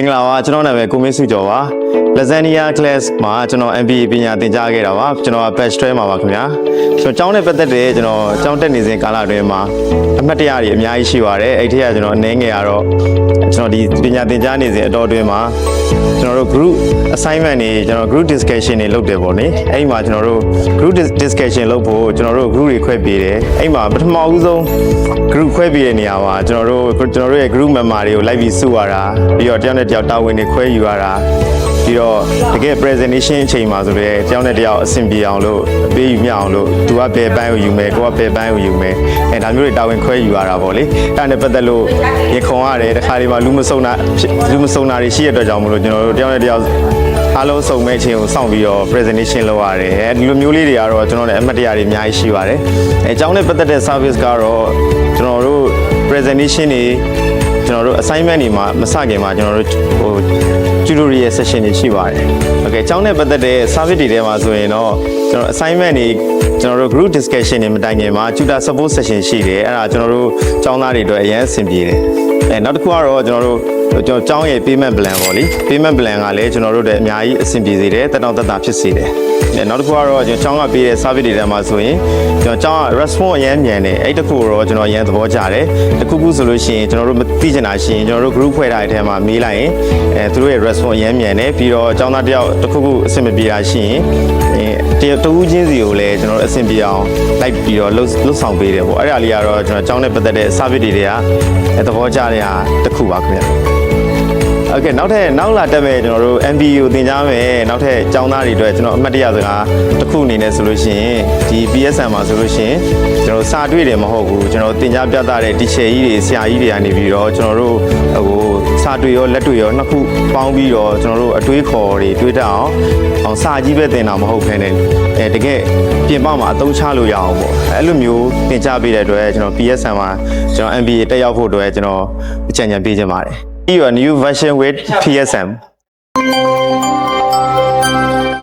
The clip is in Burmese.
င်္ဂလာပါကျွန်တော်နာမည်ကိုမင်းစုကျော်ပါ Lasagna class မှာကျွန်တော် MBA ပညာသင်ကြားခဲ့တာပါကျွန်တော် batch 12မှာပါခင်ဗျာကျွန်တော်ကျောင်းနဲ့ပတ်သက်တဲ့ကျွန်တော်ကျောင်းတက်နေစဉ်ကာလအတွင်းမှာအမှတ်တရတွေအများကြီးရှိပါတယ်အဲ့ဒီကကျွန်တော်အနေငယ်ကတော့ကျွန်တော်ဒီပညာသင်ကြားနေစဉ်အတော်အတွင်းမှာကျွန်တော်တို့ group assignment တွေကျွန်တော် group discussion တွေလုပ်တယ်ပေါ့နိအဲ့ဒီမှာကျွန်တော်တို့ group dis- discussion လုပ်ဖို့ကျွန်တော်တို့ group တွေခွဲပေးတယ်အဲ့မှာပထမဦးဆုံး group ခွဲပေးတဲ့နေရာမှာကျွန်တော်တို့ကျွန်တော်တို့ရဲ့ group member တွေကိုလိုက်ပြီးစုရတာပြီးတော့တယောက်နဲ့တယောက်တာဝန်တွေခွဲယူရတာ ပြီးတော့တကယ် presentation အချိန်မှာဆိုတော့တယောက်နဲ့တယောက်အဆင်ပြေအောင်လို့အပေးယူမျှအောင်လို့သူကဘယ်ပိုင်းကိုယူမယ်ကိုကဘယ်ပိုင်းကိုယူမယ်အဲဒါမျိုးတွေတာဝန်ခွဲယူရတာပေါ့လေအဲ့ဒါနဲ့ပတ်သက်လို့ရခုံရတယ်တခါဒီမှာလူမစုံတာဖြစ်လူမစုံတာတွေရှိရတဲ့အတွက်ကြောင့်မလို့ကျွန်တော်တို့တယောက်နဲ့တယောက်အားလုံးစုံမဲ့အချိန်ကိုစောင့်ပြီးတော့ presentation လုပ်ရတယ်အဲဒီလိုမျိုးလေးတွေကတော့ကျွန်တော်လည်းအမှတ်တရတွေအများကြီးရှိပါတယ်အဲအကြောင်းနဲ့ပတ်သက်တဲ့ service ကတော့ကျွန်တော်တို့ presentation တွေကျွန်တော်တို့ assignment တွေမှာမစခင်မှာကျွန်တော်တို့ဟို tutorial session တွေရှိပါတယ်။ Okay အကြောင်းနဲ့ပတ်သက်တဲ့ service တွေထဲမှာဆိုရင်တော့ကျွန်တော် assignment တွေကျွန်တော်တို့ group discussion တွေမတိုင်ခင်မှာ tutor support session ရှိတယ်။အဲ့ဒါကျွန်တော်တို့ကျောင်းသားတွေအတွက်အရင်အဆင်ပြေတယ်။ အဲနောက်တစ်ခုကတော့ကျွန်တော်တို့ကျွန်တော်ကျောင်းရဲ့ payment plan ပေါ့လေ payment plan ကလည်းကျွန်တော်တို့လည်းအများကြီးအဆင်ပြေစေတယ်တက်တောင့်တက်တာဖြစ်စေတယ်။အဲနောက်တစ်ခုကတော့ကျွန်တော်ကျောင်းကပေးတဲ့ service တွေထဲမှာဆိုရင်ကျွန်တော်ကျောင်းက response အရင်မြန်တယ်အဲ့တခုတော့ကျွန်တော်အရင်သဘောကျတယ်။တစ်ခုခုဆိုလို့ရှိရင်ကျွန်တော်တို့မသိချင်တာရှိရင်ကျွန်တော်တို့ group ဖွဲ့ထားတဲ့ထဲမှာမေးလိုက်ရင်အဲသူတို့ရဲ့ response အရင်မြန်တယ်ပြီးတော့ကျောင်းသားတယောက်တစ်ခုခုအဆင်မပြေတာရှိရင်အဲတယောက်တူးချင်းစီကိုလည်းကျွန်တော်တို့အဆင်ပြေအောင်လိုက်ပြီးတော့လှုပ်လှုပ်ဆောင်ပေးတယ်ပေါ့အဲ့ဒါလေးကတော့ကျွန်တော်ကျောင်းနဲ့ပတ်သက်တဲ့ service တွေတွေကအဲသဘောကျတဲ့ဟာတစ်ခုပါခင်ဗျာ โอเคနောက်ထပ်နောက်လာတက်မဲ့ကျွန်တော်တို့ MBA ကိုသင်ကြားမယ်နောက်ထပ်ကျောင်းသားတွေအတွက်ကျွန်တော်အမှတ်တရစကားတစ်ခုအနေနဲ့ဆိုလို့ရှိရင်ဒီ PSN မှာဆိုလို့ရှိရင်ကျွန်တော်စာတွေ့တယ်မဟုတ်ဘူးကျွန်တော်သင်ကြားပြသတဲ့ teacher ကြီးတွေဆရာကြီးတွေကနေပြီးတော့ကျွန်တော်တို့ဟို စာတွေ့ရောလက်တွေ့ရောနှစ်ခုပေါင်းပြီးတော့ကျွန်တော်တို့အတွေးခေါ်တွေတွေးတတ်အောင်အောင်စာကြီးပဲသင်တာမဟုတ်ဘဲနဲ့အဲတကယ်ပြင်ပမှာအသုံးချလို့ရအောင်ပေါ့အဲ့လိုမျိုးသင်ကြားပေးတဲ့အတွက်ကျွန်တော် PSN မှာကျွန်တော် MBA တက်ရောက်ဖို့အတွက်ကျွန်တော်အကြံဉာဏ်ပေးခြင်းပါတယ် your new version with PSM